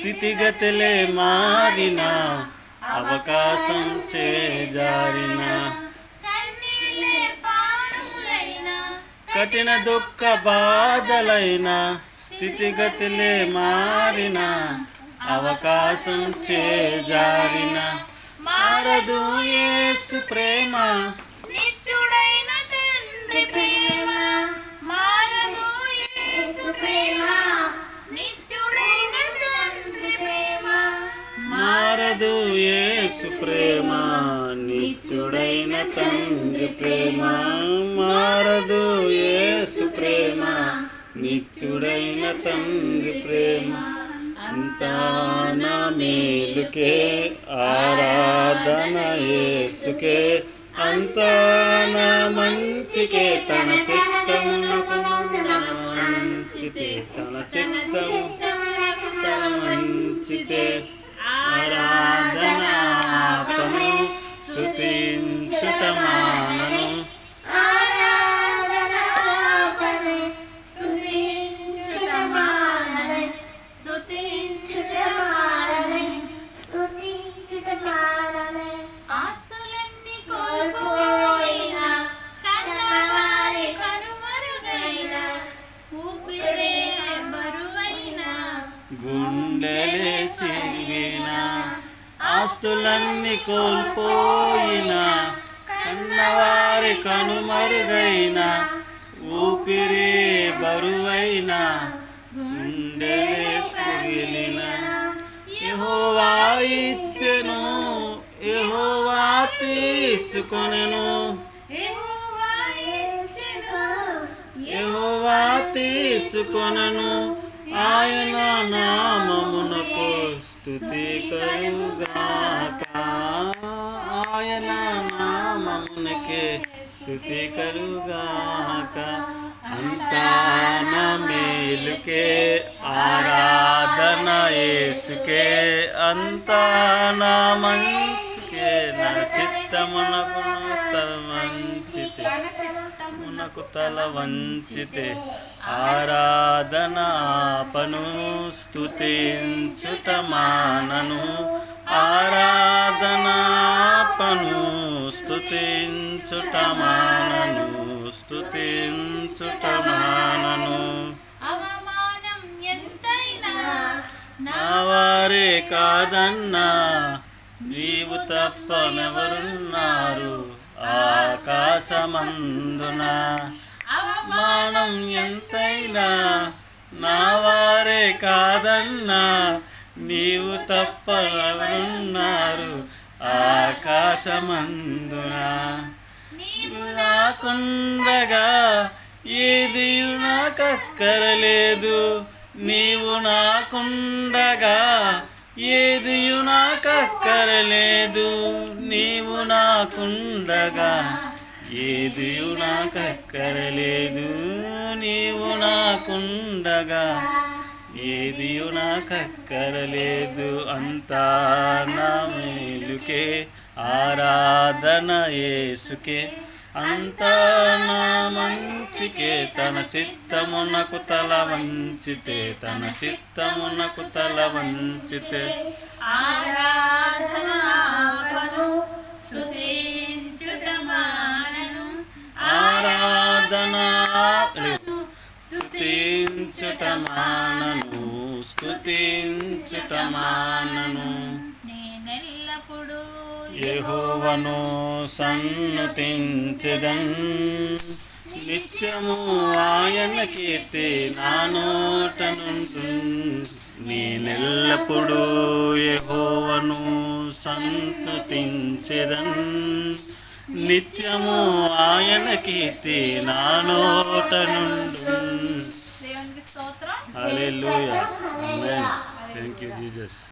స్థితిగతులే మారిన అవకాశం చేజారిన. కఠిన దుఃఖ బాధలైన స్థితిగతులే మారిన అవకాశం చేజారిన. మారదు యేసు ప్రేమ. నిత్యుడైన తండ్రి ప్రేమ. మారదు యేసు ప్రేమ. తండ్రి ప్రేమ మారదు యేసు ప్రేమ నిత్యుడైన తండ్రి ప్రేమ అంతా నా మేలుకే ఆరాధన యేసుకే అంతా నా మంచికే తన చిత్తం మంచితే తన చిత్తం తన మంచితే ఆరాధన స్తుతించుట మానను ఆరాధనాపనే స్తుతించుట మాననే స్తుతించుట మాననే స్తుతించుట మాననే ఆస్తులన్నీ కోల్పోయిన కన్నవారి కనుమరుగైన ఊపిరే బరువైన గుండెలే చివిన ఆస్తులన్నీ కోల్పోయిన కన్నవారి కనుమరుగైన ఊపిరే బరువైన గుండెలే చిగిలిన యెహోవా ఇచ్చెను యెహోవా తీసుకొనెను. యెహోవా తీసుకొనను ఆయన నామమునకు స్థుతి కలుగాక. నామమునకే స్థుతి కలుగాక అంతా నా మేలుకే ఆరాధన యేసుకే అంతా నా మంచికే నా చిత్తమునకు తల మంచితే మునకు తల వంచితే ఆరాధనాపను స్తుతించుట మానను ఆరాధనాపను స్థుతించు స్తుతించుట మానను మానను అవమానం ఎంతైనా నా వారే కాదన్నా నీవు తప్పనెవరున్నారు? ఆకాశమందున. మానం ఎంతైనా నా వారే కాదన్నా నీవు తప్పనెవరున్నారు? ఆకాశమందున. ఉండగా ఏది నాకక్కరలేదు నీవు నాకుండగా. ఏది నాకక్కరలేదు నీవు నాకుండగా. ఏది నాకక్కరలేదు నీవు నాకుండగా. ఏది నాకక్కరలేదు అంతా నా మేలుకే ఆరాధన యేసుకే. అంతా నా మంచికే తన చిత్తమునకు తల వంచితే తన చిత్తమునకు తల వంచితే ఆరాధన స్తుతించుట మానను స్తుతించుట మానను నేనెల్లప్పుడూ యెహోవను సన్నుతించెదన్. నిత్యము ఆయన కీర్తి నా నుండు. నేనెల్లప్పుడూ యెహోవను సన్నుతించెదన్. నిత్యము ఆయన కీర్తి నా నోట నుండు. ఆమేన్. Thank you Jesus.